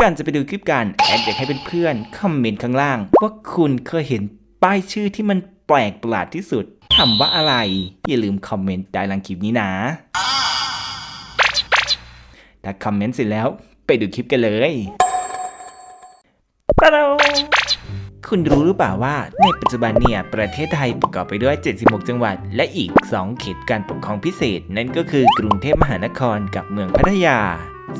ก่อนจะไปดูคลิปกันแอดอยากให้เพื่อนๆคอมเมนต์ข้างล่าง ว่าคุณเคยเห็นป้ายชื่อที่มันแปลกประหลาดที่สุดคำว่าอะไร อย่าลืมคอมเมนต์ใต้ล่างคลิปนี้นะ ถ้าคอมเมนต์เสร็จแล้วไปดูคลิปกันเลยปะเราคุณรู้หรือเปล่าว่าในปัจจุบันเนี่ย ประเทศไทยประกอบไปด้วย 76 จังหวัด และอีก 2 เขตการปกครองพิเศษ นั่นก็คือกรุงเทพมหานครกับเมืองพัทยา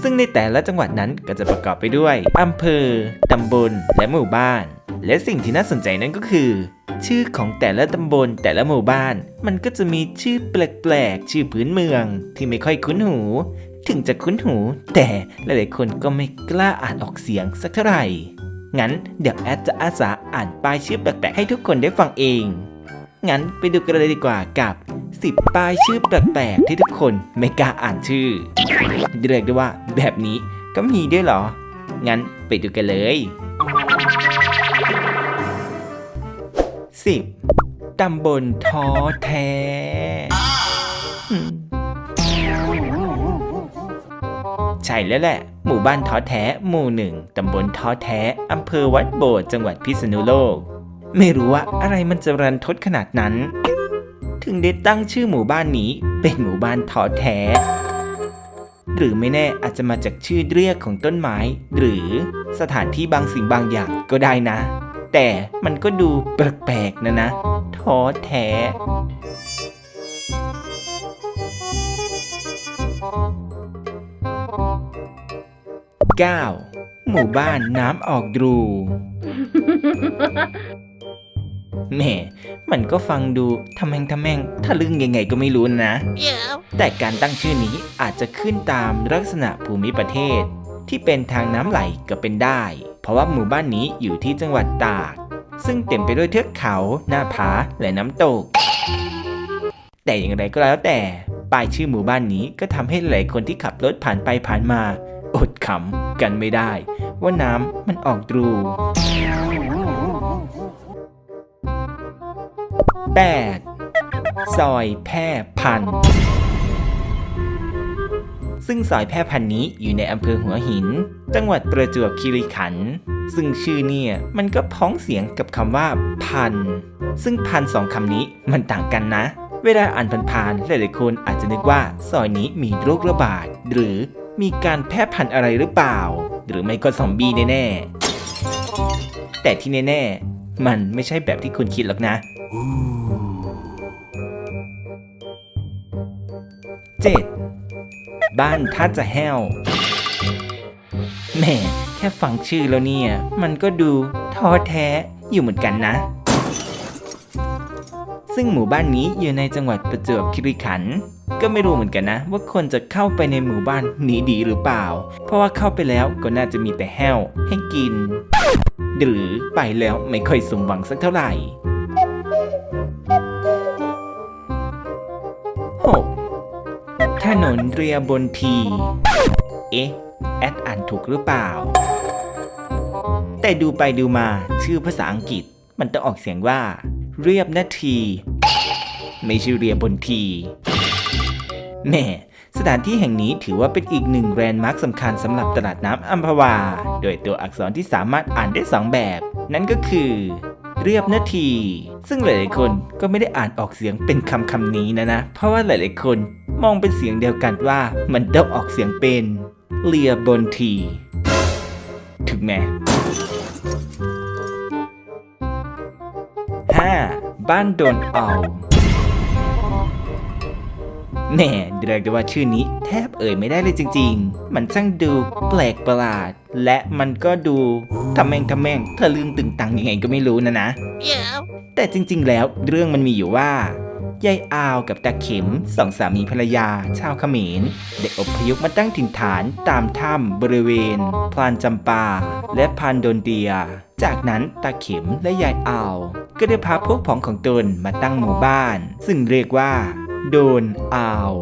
ซึ่งในแต่ละจังหวัดนั้นก็จะประกอบไปด้วยอำเภอ ตำบล และหมู่บ้าน และสิ่งที่น่าสนใจนั่นก็คือ ชื่อของแต่ละตำบลแต่ละหมู่บ้าน มันก็จะมีชื่อแปลกๆ ชื่อพื้นเมืองที่ไม่ค่อยคุ้นหู ถึงจะคุ้นหู แต่หลายๆคนก็ไม่กล้าอ่านออกเสียงสักเท่าไหร่งั้นเดี๋ยวแอดจะอาสาอ่านป้ายชื่อแปลกๆให้ทุกคนได้ฟังเอง งั้นไปดูกันเลยดีกว่ากับ 10 ป้ายชื่อแปลกๆที่ทุกคนไม่กล้าอ่านชื่อเรียกได้ว่าแบบนี้ก็มีด้วยเหรอ งั้นไปดูกันเลย 10. ตำบลท้อแท้ใช่แล้วแหละ หมู่บ้านท้อแท้ หมู่หนึ่งตำบลท้อแท้ อำเภอวัดโบสถ์จังหวัดพิษณุโลก ไม่รู้ว่าอะไรมันจะรันทดขนาดนั้น ถึงได้ตั้งชื่อหมู่บ้านนี้ เป็นหมู่บ้านท้อแท้ หรือไม่แน่อาจจะมาจากชื่อเรียกของต้นไม้ หรือสถานที่บางสิ่งบางอย่างก็ได้นะ แต่มันก็ดูแปลกๆนะนะท้อแท้ 9. หมู่บ้านน้ำออกดูแหม่ มันก็ฟังดูทำแมงทำแมงทะลึ่งยังไงก็ไม่รู้นะ แต่การตั้งชื่อนี้อาจจะขึ้นตามลักษณะภูมิประเทศ ที่เป็นทางน้ำไหลก็เป็นได้ เพราะว่าหมู่บ้านนี้อยู่ที่จังหวัดตาก ซึ่งเต็มไปด้วยเทือกเขา หน้าผา และน้ำตก แต่อย่างไรก็แล้วแต่ป้ายชื่อหมู่บ้านนี้ก็ทำให้หลายคนที่ขับรถผ่านไปผ่านมา อดขำกันไม่ได้ ว่าน้ำมันออกตรู 8. ซอยแพร่พันธุ์ซึ่งซอยแพร่พันธุ์นี้อยู่ในอำเภอหัวหิน จังหวัดประจวบคีรีขันธ์ซึ่งชื่อเนี่ยมันก็พ้องเสียงกับคำว่า พัน ซึ่งพันสองคำนี้มันต่างกันนะ เวลาอ่านผ่านๆหลายๆคนอาจจะนึกว่าซอยนี้มีโรคระบาด หรือมีการแพร่พันธุ์อะไรหรือเปล่า หรือไม่ก็ซอมบี้แน่ๆแต่ที่แน่ๆมันไม่ใช่แบบที่คุณคิดหรอกนะ 7. บ้านท่าจะแห้วแหม่แค่ฟังชื่อแล้วเนี่ย มันก็ดูท้อแท้อยู่เหมือนกันนะ ซึ่งหมู่บ้านนี้อยู่ในจังหวัดประจวบคีรีขันธ์ก็ไม่รู้เหมือนกันนะ ว่าคนจะเข้าไปในหมู่บ้านนี้ดีหรือเปล่า เพราะว่าเข้าไปแล้วก็น่าจะมีแต่แห้วให้กิน หรือไปแล้วไม่ค่อยสมหวังสักเท่าไหร่ นนเรียบนที เอ๊ะ แอดอ่านถูกหรือเปล่า แต่ดูไปดูมาชื่อภาษาอังกฤษมันต้องออกเสียงว่า เรียบนาที ไม่ใช่เรียบบนทีแม่สถานที่แห่งนี้ถือว่าเป็นอีกหนึ่งแลนด์มาร์คสำคัญสำหรับตลาดน้ำอัมพวา โดยตัวอักษรที่สามารถอ่านได้สองแบบ นั่นก็คือ เรียบนาที ซึ่งหลายๆคนก็ไม่ได้อ่านออกเสียงเป็นคำคำนี้นะนะ เพราะว่าหลายๆคนมองเป็นเสียงเดียวกันว่ามันต้องออกเสียงเป็นเรียบบนที ถึงแม้ 5. บ้านโดนเอาแหม่เรียกได้ว่าชื่อนี้แทบเอ่ยไม่ได้เลยจริง ๆ มันช่างดูแปลกประหลาด และมันก็ดูทำแมงทำแมงทะลึ่งตึงตังยังไงก็ไม่รู้นะนะ แต่จริงๆแล้วเรื่องมันมีอยู่ว่ายายอาวกับตาเข็มสองสามีภรรยา ชาวเขมรได้อพยพมาตั้งถิ่นฐานตามถ้ำบริเวณ พลานจำปา และพานโดนเดีย จากนั้นตาเข็มและยายอาว ก็ได้พาพวกพ้องของตนมาตั้งหมู่บ้าน ซึ่งเรียกว่า โดนอาว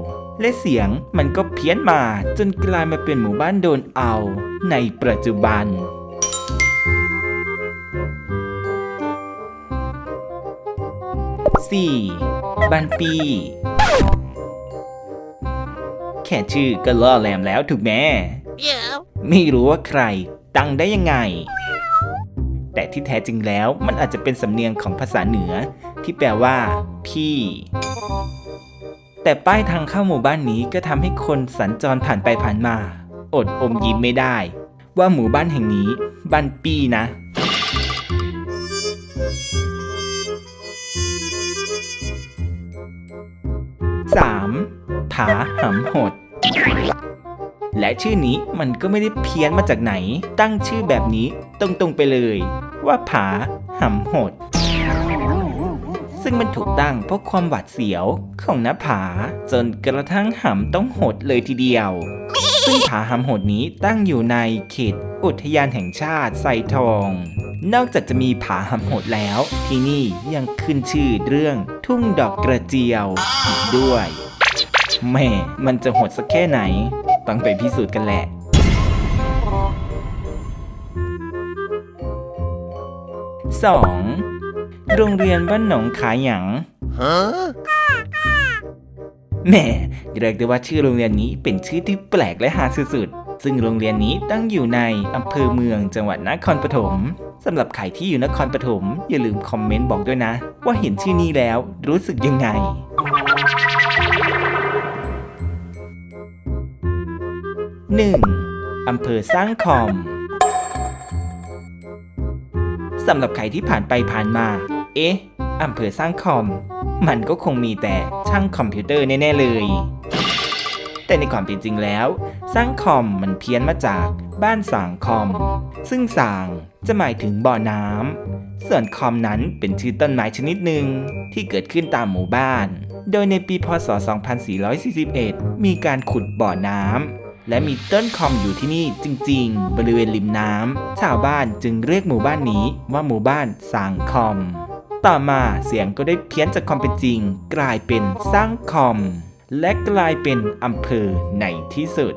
และเสียงมันก็เพี้ยนมาจนกลายมาเป็นหมู่บ้านโดนอาวในปัจจุบัน 4. บันปี แค่ชื่อก็ล่อแหลมแล้วถูกไหมไม่รู้ว่าใครตั้งได้ยังไง แต่ที่แท้จริงแล้วมันอาจจะเป็นสำเนียงของภาษาเหนือ ที่แปลว่า พี่ แต่ป้ายทางเข้าหมู่บ้านนี้ก็ทำให้คนสัญจรผ่านไปผ่านมา อดอมยิ้มไม่ได้ ว่าหมู่บ้านแห่งนี้บ้านปี้นะ 3. ผาหำหด และชื่อนี้มันก็ไม่ได้เพี้ยนมาจากไหน ตั้งชื่อแบบนี้ตรงๆไปเลย ว่าผาหำหด ซึ่งมันถูกตั้งเพราะความหวาดเสียวของหน้าผาจนกระทั่งหำต้องหดเลยทีเดียว ซึ่งผาหำหดนี้ตั้งอยู่ในเขตอุทยานแห่งชาติไซทอง นอกจากจะมีผาหำหดแล้ว ที่นี่ยังขึ้นชื่อเรื่องทุ่งดอกกระเจียวอีกด้วยแม่มันจะโหดสักแค่ไหน ต้องไปพิสูจน์กันแหละ 2. โรงเรียนบ้านหนองขาหยังแหม่เรียกได้ว่าชื่อโรงเรียนนี้เป็นชื่อที่แปลกและหาสุดๆ ซึ่งโรงเรียนนี้ตั้งอยู่ในอำเภอเมืองจังหวัดนครปฐมสำหรับใครที่อยู่นครปฐมอย่าลืมคอมเมนต์บอกด้วยนะ ว่าเห็นชื่อนี้แล้วรู้สึกยังไง 1. อำเภอสร้างคอมสำหรับใครที่ผ่านไปผ่านมา เอ๊ะอำเภอสร้างคอม มันก็คงมีแต่ช่างคอมพิวเตอร์แน่ ๆ เลย แต่ในความเป็นจริงแล้ว สร้างคอมมันเพี้ยนมาจากบ้านสางคอม ซึ่งสางจะหมายถึงบ่อน้ำส่วนคอมนั้นเป็นชื่อต้นไม้ชนิดหนึ่งที่เกิดขึ้นตามหมู่บ้าน โดยในปีพศ 2441 มีการขุดบ่อน้ำและมีต้นคอมอยู่ที่นี่จริง ๆ บริเวณริมน้ำชาวบ้านจึงเรียกหมู่บ้านนี้ว่าหมู่บ้านสางคอม ต่อมาเสียงก็ได้เพี้ยนจากความเป็นจริง กลายเป็นสร้างคอม และกลายเป็นอำเภอในที่สุด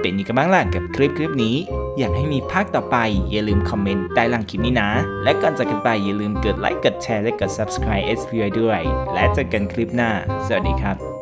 เป็นยังไงกันบ้างล่ะกับคลิปคลิปนี้ อยากให้มีภาคต่อไป อย่าลืมคอมเมนต์ใต้ล่างคลิปนี้นะ และก่อนจากกันไปอย่าลืมกดไลค์กดแชร์และกด subscribe SPI ด้วย และเจอกันคลิปหน้า สวัสดีครับ